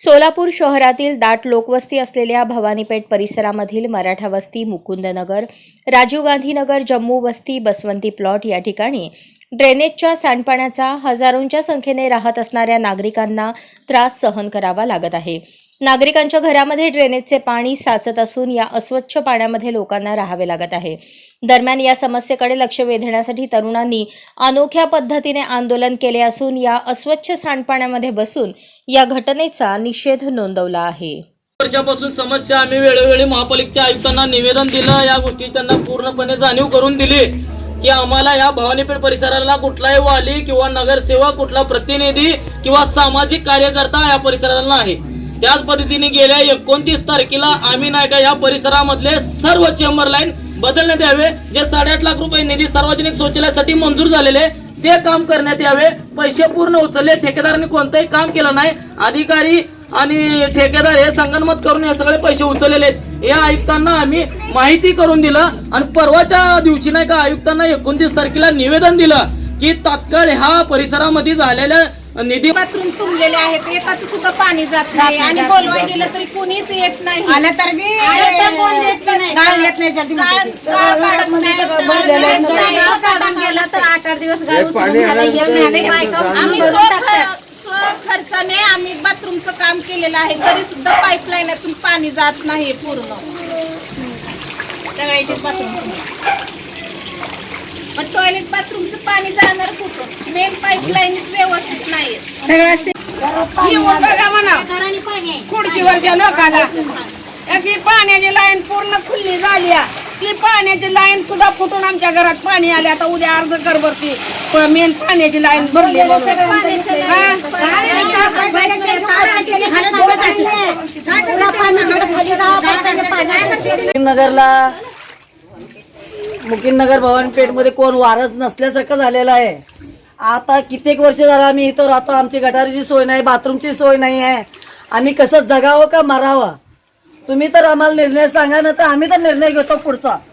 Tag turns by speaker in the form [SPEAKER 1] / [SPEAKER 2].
[SPEAKER 1] सोलापूर शहरातील दाट लोकवस्ती असलेल्या भवानीपेठ परिसरामधील मराठा वस्ती मुकुंदनगर राजीव गांधीनगर जम्मू वस्ती बसवंती प्लॉट या ठिकाणी ड्रेनेजच्या सांडपाण्याचा हजारोंच्या संख्येने राहत असणाऱ्या नागरिकांना त्रास सहन करावा लागत आहे. नागरिकांच्या घरामध्ये ड्रेनेजचे पाणी साचत असून या अस्वच्छ पाण्यामध्ये लोकांना राहावे लागत आहे. दरम्यान या समस्येकडे लक्ष वेधण्यासाठी तरुणांनी अनोख्या पद्धतीने आंदोलन केले असून या अस्वच्छ सांडपाण्यामध्ये बसून या घटनेचा निषेध नोंदवला आहे.
[SPEAKER 2] वर्षापासून समस्या आम्ही वेळोवेळी महापालिकेच्या आयुक्तांना निवेदन दिलं. या गोष्टी त्यांना पूर्णपणे जाणीव करून दिली की आम्हाला या भवानीपेठ परिसराला कुठलाही वाली किंवा नगरसेवक कुठला प्रतिनिधी किंवा सामाजिक कार्यकर्ता या परिसराला नाही. त्याच पद्धतीने गेल्या एकोणतीस तारखेला आम्ही नाही का या परिसरामधले सर्व चेंबर लाईन बदलण्यात यावे. जे साडेआठ लाख रुपये निधी सार्वजनिक शौचालयासाठी मंजूर झालेले ते काम करण्यात यावे. पैसे पूर्ण उचलले. ठेकेदारांनी कोणतंही काम केलं नाही. अधिकारी आणि ठेकेदार हे संगनमत करून हे सगळे पैसे उचललेले आहेत. या आयुक्तांना आम्ही माहिती करून दिलं आणि परवाच्या दिवशी नाही का आयुक्तांना एकोणतीस तारखेला निवेदन दिलं की तात्काळ ह्या परिसरामध्ये झालेल्या निधी
[SPEAKER 3] बाथरूम तुंबलेले आहेत. एकाच सुद्धा पाणी जात नाही. आणि बोलवाय गेलं तरी कुणीच येत नाही.
[SPEAKER 4] आलं तर बी
[SPEAKER 3] आलं तर कोण येत नाही.
[SPEAKER 4] येत नाही जल्दी
[SPEAKER 3] गेलं तर आठ आठ दिवस. बायका आम्ही बाथरूमचं काम केलेलं आहे. तरी सुद्धा पाईपलाईनातून पाणी जात नाही पूर्ण. सगळ्याचे बाथरूम पण टॉयलेट बाथरूमचं पाणी जाणार कुठं? मेन पाईपलाईनच व्यवस्थित नाही
[SPEAKER 4] बघा म्हणा. खुर्चीवरच्या लोकाला अशी पाण्याची लाईन पूर्ण खुल्ली झाली आहे. ती पाण्याची लाईन सुद्धा फुटून आमच्या घरात पाणी आले. आता उद्या अर्ज कर भरती मेन पाण्याची लाईन भरली म्हणून.
[SPEAKER 5] नगरला मुकिमनगर भवानीपेठमध्ये कोण वारस नसल्यासारखं झालेलं आहे. आता कित्येक वर्ष झालं आम्ही इथं राहतो. आमची गटारीची सोय नाही बाथरूमची सोय नाही आहे. आम्ही कसं जगावं का मरावं? तुम्ही तर आम्हाला निर्णय सांगा ना तर आम्ही तर निर्णय घेतो पुढचा.